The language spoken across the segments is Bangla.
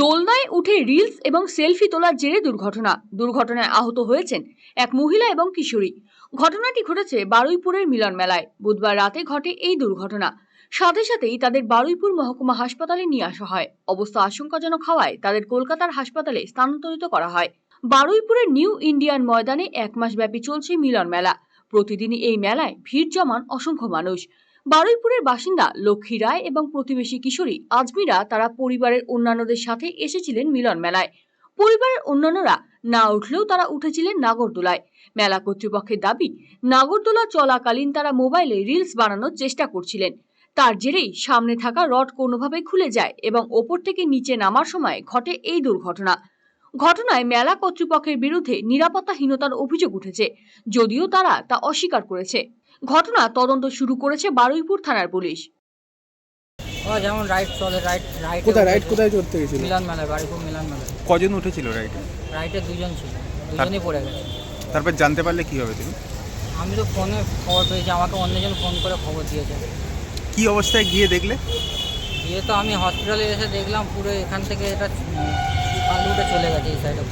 দোলনায় উঠে রিলস এবং সেলফি তোলার জেরে দুর্ঘটনা। দুর্ঘটনায় আহত হয়েছেন এক মহিলা এবং কিশোরী। ঘটনাটি ঘটেছে বারুইপুরের মিলন মেলায়। বুধবার রাতে ঘটে এই দুর্ঘটনা। সাথে সাথেই তাদের বারুইপুর মহকুমা হাসপাতালে নিয়ে আসা হয়। অবস্থা আশঙ্কাজনক হওয়ায় তাদের কলকাতার হাসপাতালে স্থানান্তরিত করা হয়। বারুইপুরের নিউ ইন্ডিয়ান ময়দানে এক মাস ব্যাপী চলছে মিলন মেলা। প্রতিদিনই এই মেলায় ভিড় জমান অসংখ্য মানুষ। বারুইপুরের বাসিন্দা লক্ষ্মী রায় এবং প্রতিবেশী কিশোরী আজমিরা তারা পরিবারের অন্যান্যদের সাথে এসেছিলেন মিলন মেলায়। পরিবারের অন্যান্যরা না উঠলেও তারা উঠেছিলেন নাগরদোলায়। মেলা কর্তৃপক্ষের দাবি, নাগরদোলা চলাকালীন তারা মোবাইলে রিলস বানানোর চেষ্টা করছিলেন। তার জেরেই সামনে থাকা রড কোনোভাবে খুলে যায় এবং ওপর থেকে নিচে নামার সময় ঘটে এই দুর্ঘটনা। ঘটনায় মেলা কর্তৃপক্ষের বিরুদ্ধে নিরাপত্তাহীনতার অভিযোগ উঠেছে, যদিও তারা তা অস্বীকার করেছে। ঘটনা তদন্ত শুরু করেছে বারুইপুর থানার পুলিশ। ও যেমন রাইড চলে রাইড রাইড কোথায় রাইড কোথায় চড়তে গেছিল? মিলন মেলায় বাড়িপুর মিলন মেলায় কজন উঠেছিল রাইডে রাইডে দুজন ছিল দুজনই পড়ে গেছে। তারপর জানতে পারলে কি হবে তুমি? আমি তো ফোনে খবর পেয়েছি আমাকে অন্যজন ফোন করে খবর দিয়েছে। কি অবস্থায় গিয়ে দেখলে? দিয়ে তো আমি হসপিটালে এসে দেখলাম পুরো এখান থেকে এটা আলুটা চলে গেছে এই সাইডে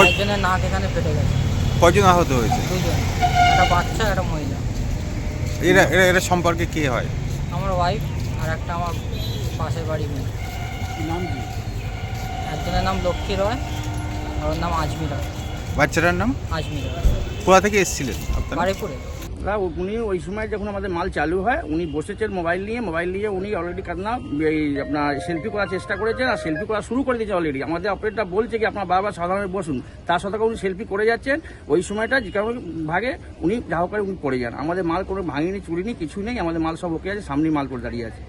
একজনের নাক এখানে ফেটে গেছে। কজন আহত হয়েছে? দুজন। একটা বাচ্চা একটা মহিলা। এরা এরা এরা সম্পর্কে কে হয়? আমার ওয়াইফ আর একটা আমার পাশের বাড়ি মেয়ে। নাম কি একজনের নাম লক্ষ্মী রয় আর ওর নাম আজমিরা। বাচ্চাটার নাম? আজমিরা। কোথা থেকে এসেছিলেন আপনারা? বাড়িপুরে না উনি ওই সময় যখন আমাদের মাল চালু হয়, উনি বসেছেন মোবাইল নিয়ে মোবাইল নিয়ে উনি অলরেডি কান্না, এই আপনার সেলফি করার চেষ্টা করেছেন আর সেলফি করা শুরু করে দিয়েছে অলরেডি আমাদের অপারেটরটা বলছে কি, আপনার বারবার সাধারণ বসুন। তার সাথে উনি সেলফি করে যাচ্ছেন। ওই সময়টা যে কারণে ভাগে উনি যা উনি পড়ে যান। আমাদের মাল কোনো ভাঙিনি, চুরিনি কিছু নেই। আমাদের মাল সব ওকে আছে, সামনেই মাল করে দাঁড়িয়ে আছে।